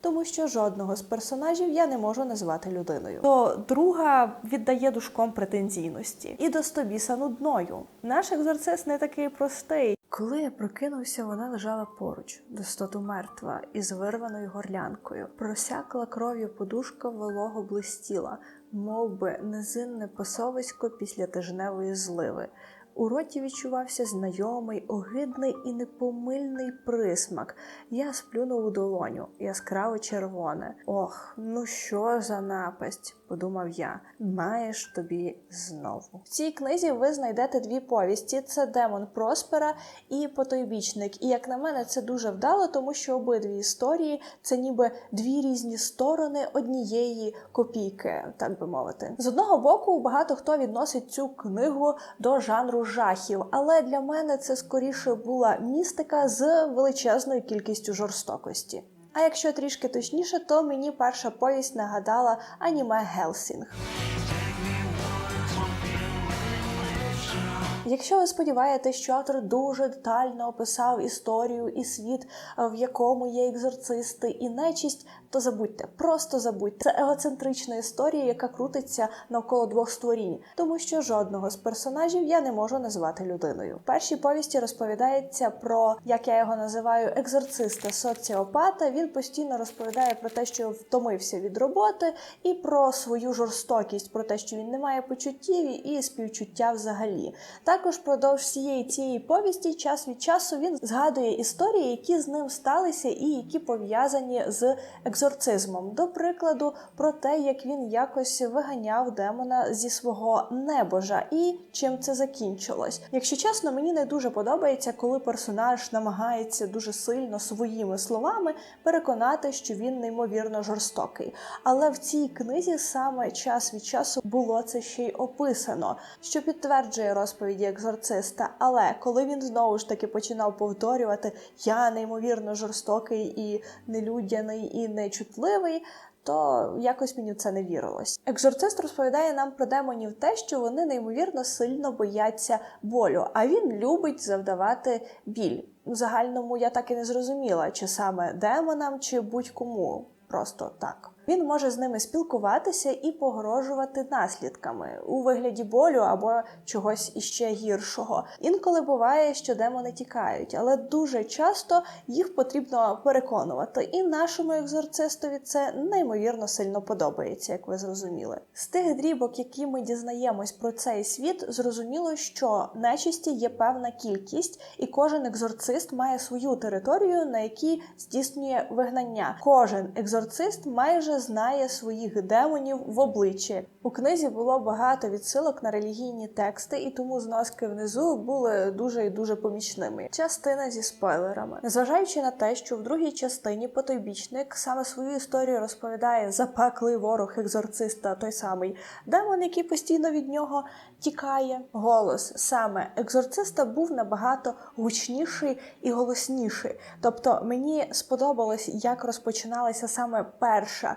тому що жодного з персонажів я не можу назвати людиною. То друга віддає душком претензійності і до стобіса нудною. Наш екзорцист не такий простий. Коли я прокинувся, вона лежала поруч, достоту мертва, із вирваною горлянкою. Просякла кров'ю подушка волого блистіла, мов би низинне пасовисько після тижневої зливи. У роті відчувався знайомий, огидний і непомильний присмак. Я сплюнув у долоню, яскраво червоне. Ох, ну що за напасть, подумав я. Маєш тобі знову. В цій книзі ви знайдете дві повісті: це демон Проспера і потойбічник. І як на мене, це дуже вдало, тому що обидві історії це ніби дві різні сторони однієї копійки, так би мовити. З одного боку, багато хто відносить цю книгу до жанру жахів, але для мене це скоріше була містика з величезною кількістю жорстокості. А якщо трішки точніше, то мені перша повість нагадала аніме Гелсінг. Якщо ви сподіваєтесь, що автор дуже детально описав історію і світ, в якому є екзорцисти і нечість, то забудьте, просто забудьте. Це егоцентрична історія, яка крутиться навколо двох створінь, тому що жодного з персонажів я не можу назвати людиною. В першій повісті розповідається про, як я його називаю, екзорциста соціопата. Він постійно розповідає про те, що втомився від роботи, і про свою жорстокість, про те, що він не має почуттів і співчуття взагалі. Також впродовж всієї цієї повісті, час від часу, він згадує історії, які з ним сталися, і які пов'язані з екзорцизмом. До прикладу, про те, як він якось виганяв демона зі свого небожа, і чим це закінчилось. Якщо чесно, мені не дуже подобається, коли персонаж намагається дуже сильно своїми словами переконати, що він неймовірно жорстокий. Але в цій книзі саме час від часу було це ще й описано, що підтверджує розповіді екзорциста. Але коли він знову ж таки починав повторювати я неймовірно жорстокий і нелюдяний і нечутливий. То якось мені в це не вірилось. Екзорцист розповідає нам про демонів те, що вони неймовірно сильно бояться болю, а він любить завдавати біль. В загальному я так і не зрозуміла, чи саме демонам, чи будь-кому. Просто так. Він може з ними спілкуватися і погрожувати наслідками у вигляді болю або чогось іще гіршого. Інколи буває, що демони тікають, але дуже часто їх потрібно переконувати. І нашому екзорцистові це неймовірно сильно подобається, як ви зрозуміли. З тих дрібок, які ми дізнаємось про цей світ, зрозуміло, що нечисті є певна кількість, і кожен екзорцист має свою територію, на якій здійснює вигнання. Кожен екзорцист майже знає своїх демонів в обличчі. У книзі було багато відсилок на релігійні тексти, і тому зноски внизу були дуже і дуже помічними. Частина зі спойлерами, незважаючи на те, що в другій частині потойбічник саме свою історію розповідає запеклий ворог екзорциста, той самий демон, який постійно від нього тікає. Голос саме екзорциста був набагато гучніший і голосніший. Тобто мені сподобалось, як розпочиналася саме перша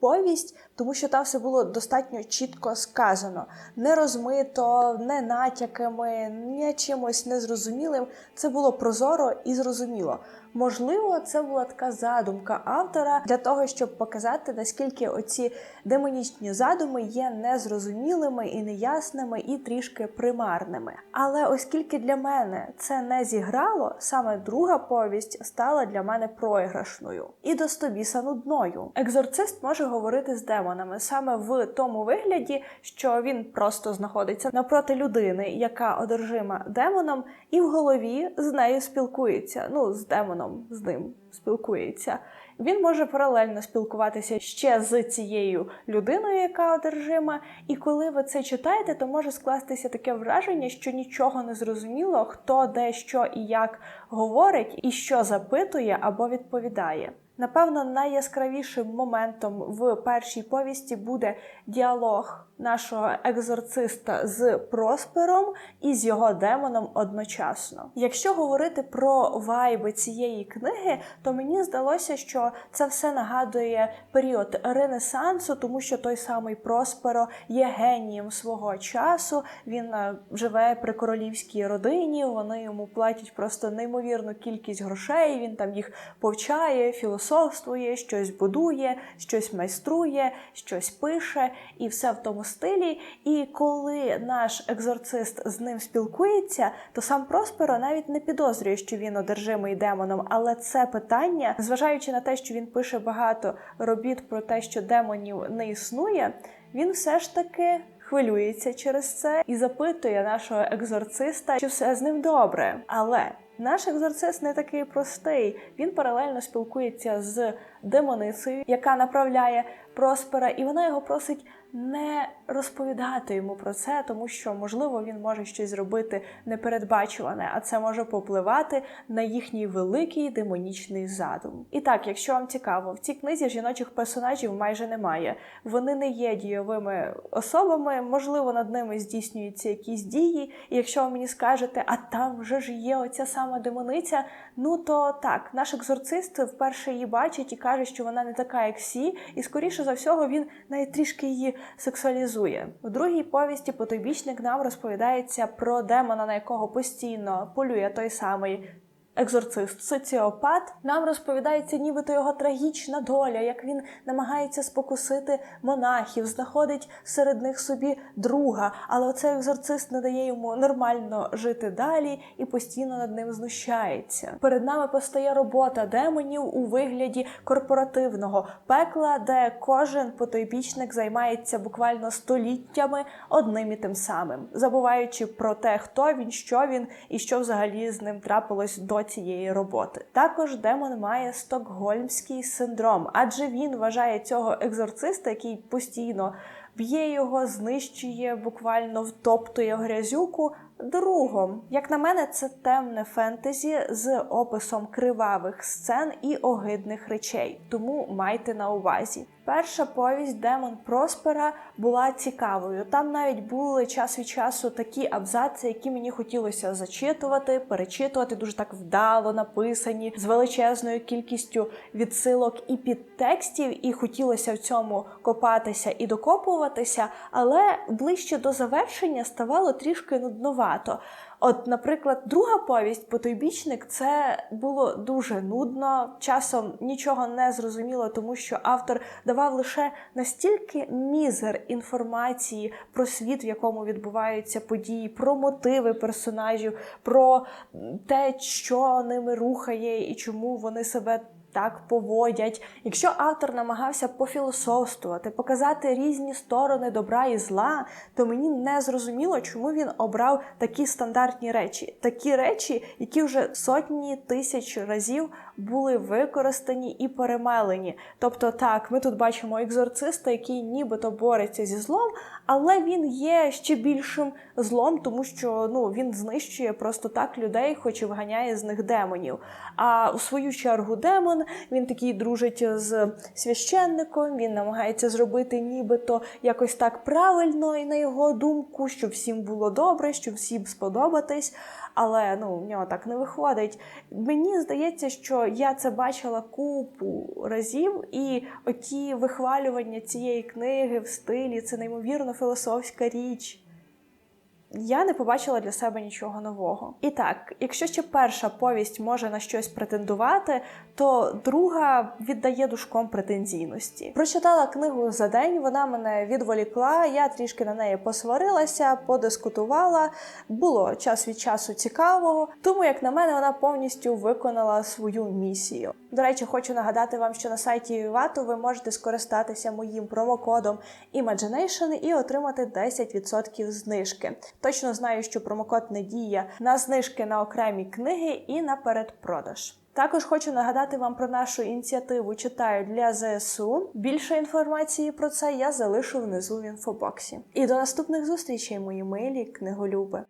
повість, тому що там все було достатньо чітко сказано, не розмито, не натяками, не чимось незрозумілим. Це було прозоро і зрозуміло. Можливо, це була така задумка автора для того, щоб показати, наскільки оці демонічні задуми є незрозумілими і неясними, і трішки примарними. Але оскільки для мене це не зіграло, саме друга повість стала для мене проіграшною і достобіса нудною. Екзорцист може говорити з демонами саме в тому вигляді, що він просто знаходиться напроти людини, яка одержима демоном, і в голові з нею спілкується. Ну, з демоном з ним спілкується. Він може паралельно спілкуватися ще з цією людиною, яка одержима. І коли ви це читаєте, то може скластися таке враження, що нічого не зрозуміло, хто де що і як говорить, і що запитує або відповідає. Напевно, найяскравішим моментом в першій повісті буде діалог нашого екзорциста з Проспером і з його демоном одночасно. Якщо говорити про вайби цієї книги, то мені здалося, що це все нагадує період Ренесансу, тому що той самий Просперо є генієм свого часу. Він е, живе при королівській родині. Вони йому платять просто неймовірну кількість грошей. Він там їх повчає, філософствує, щось будує, щось майструє, щось пише, і все в тому стилі. І коли наш екзорцист з ним спілкується, то сам Просперо навіть не підозрює, що він одержимий демоном. Але це питання, зважаючи на те, що він пише багато робіт про те, що демонів не існує, він все ж таки. Хвилюється через це і запитує нашого екзорциста, чи все з ним добре. Але наш екзорцист не такий простий. Він паралельно спілкується з демоницею, яка направляє Проспера, і вона його просить не розповідати йому про це, тому що можливо він може щось зробити непередбачуване, а це може попливати на їхній великий демонічний задум. І так, якщо вам цікаво, в цій книзі жіночих персонажів майже немає. Вони не є дійовими особами, можливо, над ними здійснюються якісь дії. І якщо ви мені скажете, а там вже ж є оця сама демониця, ну то так, наш екзорцист вперше її бачить і каже, що вона не така, як всі, і скоріше за всього він навіть трішки її сексуалізує. У другій повісті потойбічник нам розповідається про демона, на якого постійно полює той самий. Екзорцист, соціопат, нам розповідається, нібито його трагічна доля, як він намагається спокусити монахів, знаходить серед них собі друга, але оцей екзорцист не дає йому нормально жити далі і постійно над ним знущається. Перед нами постає робота демонів у вигляді корпоративного пекла, де кожен потойбічник займається буквально століттями одним і тим самим, забуваючи про те, хто він, що він і що взагалі з ним трапилось до цієї роботи. Також демон має стокгольмський синдром, адже він вважає цього екзорциста, який постійно б'є його, знищує, буквально втоптує грязюку. Другом, як на мене, це темне фентезі з описом кривавих сцен і огидних речей, тому майте на увазі. Перша повість Демон Проспера була цікавою. Там навіть були час від часу такі абзаци, які мені хотілося зачитувати, перечитувати, дуже так вдало написані, з величезною кількістю відсилок і підтекстів, і хотілося в цьому копатися і докопуватися, але ближче до завершення ставало трішки нудновато. От, наприклад, друга повість Потойбічник це було дуже нудно, часом нічого не зрозуміло, тому що автор давав лише настільки мізер інформації про світ, в якому відбуваються події, про мотиви персонажів, про те, що ними рухає і чому вони себе так поводять. Якщо автор намагався пофілософствувати, показати різні сторони добра і зла, то мені не зрозуміло, чому він обрав такі стандартні речі, такі речі, які вже сотні тисяч разів були використані і перемелені. Тобто, так, ми тут бачимо екзорциста, який нібито бореться зі злом, але він є ще більшим злом, тому що ну він знищує просто так людей, хоч і вганяє з них демонів. А у свою чергу демон він такий дружить з священником. Він намагається зробити нібито якось так правильно, і на його думку, щоб всім було добре, щоб всім сподобатись. Але ну в нього так не виходить. Мені здається, що я це бачила купу разів, і оті вихвалювання цієї книги в стилі це неймовірно філософська річ. Я не побачила для себе нічого нового. І так, якщо ще перша повість може на щось претендувати, то друга віддає душком претензійності. Прочитала книгу за день, вона мене відволікла, я трішки на неї посварилася, подискутувала. Було час від часу цікавого, тому, як на мене, вона повністю виконала свою місію. До речі, хочу нагадати вам, що на сайті Вату ви можете скористатися моїм промокодом Imagination і отримати 10% знижки. Точно знаю, що промокод не діє на знижки на окремі книги і на передпродаж. Також хочу нагадати вам про нашу ініціативу Читаю для ЗСУ. Більше інформації про це я залишу внизу в інфобоксі. І до наступних зустрічей, мої милі книголюби.